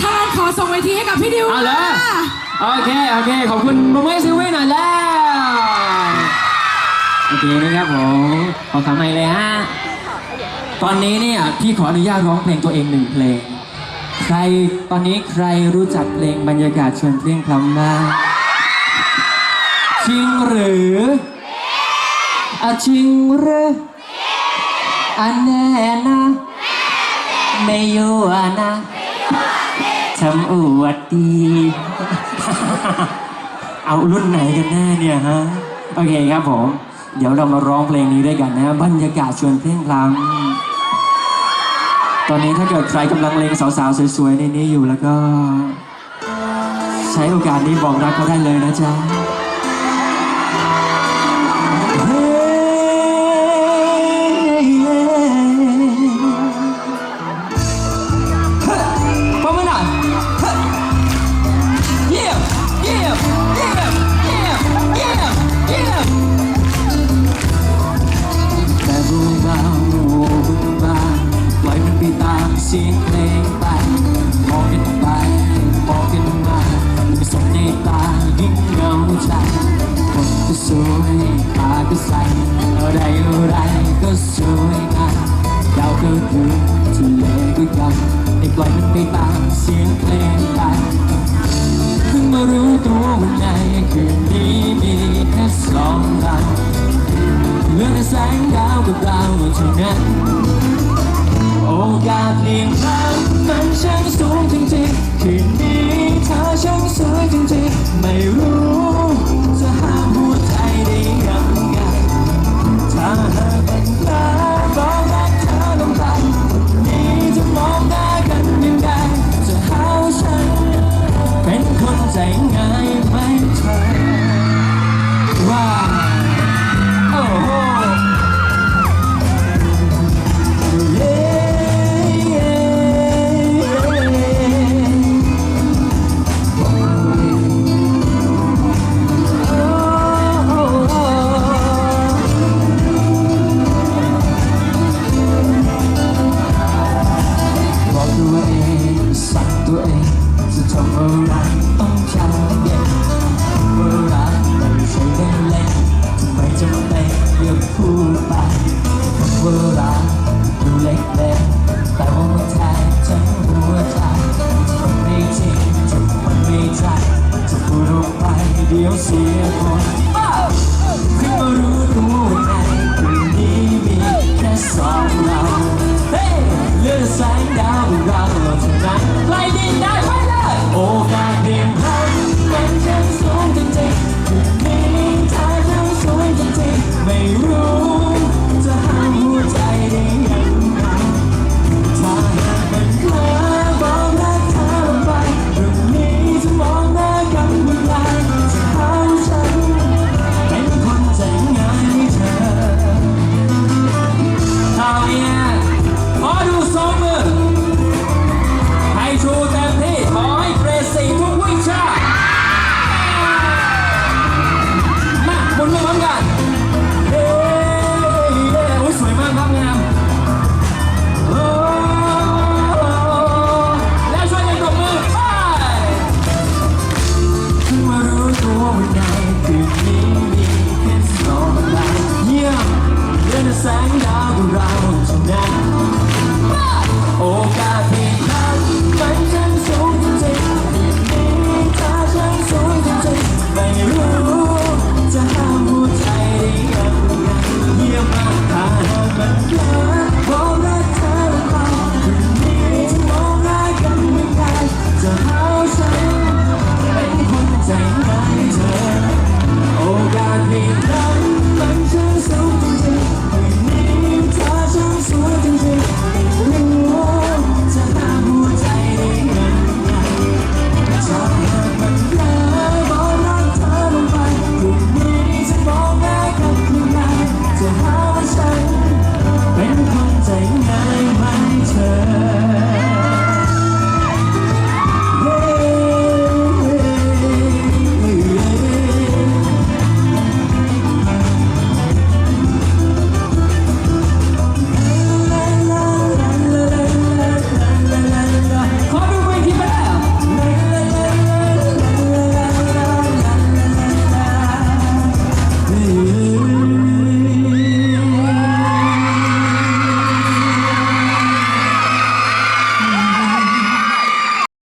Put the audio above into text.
ถ้างั้นขอส่งเวทีให้กับพี่ดิวเอาเลย ค่ะโอเค โอเค ขอบคุณโมเมซิลวี่หน่อยแล้ว โอเคนะครับผมขอคำใหม่เลยฮะ ตอนนี้เนี่ยพี่ขออนุญาตร้องเพลงตัวเองหนึ่งเพลง ใครตอนนี้ใครรู้จักเพลงบรรยากาศชวนเพลงคำบ้างจริงหรืออะจริงหรืออันแน่นะ ไม่ยั่วนะ ทำอวดดี เอารุ่นไหนกันแน่เนี่ยฮะ โอเคครับผม เดี๋ยวเรามาร้องเพลงนี้ด้วยกันนะ บรรยากาศชวนเพลงพลัง ตอนนี้ถ้าเกิดใครกำลังเลงสาวๆ สวยๆ ในนี้อยู่แล้วก็ ใช้โอกาสนี้บอกรักเขาได้เลยนะจ๊ะ สียงเพลงไปเพิ่งมารู้ตัววันในคืนนี้มีแค่สองเราเหลือแต่แสงดาวกับเราเท่านั้นโอกาสเพียงครั้งมันช่างสูงจริงๆคืนนี้เธอช่างสวยจริงๆ ง่าย มันไแสงดาวของเราเท่านั้นโอกาสที่พลาดมันช่างสูงจริงๆมีตาช่างสวยจริงๆไม่รู้จะห้ามหัวใจได้ยังไงเยี่ยมมากถ้าหากมันเถอะบอกรักเธอลงไปคืนนี้จะมองหน้ากันไม่ได้จะเอาฉันเป็นคนใจร้ายเธอโอกาสที่พลาด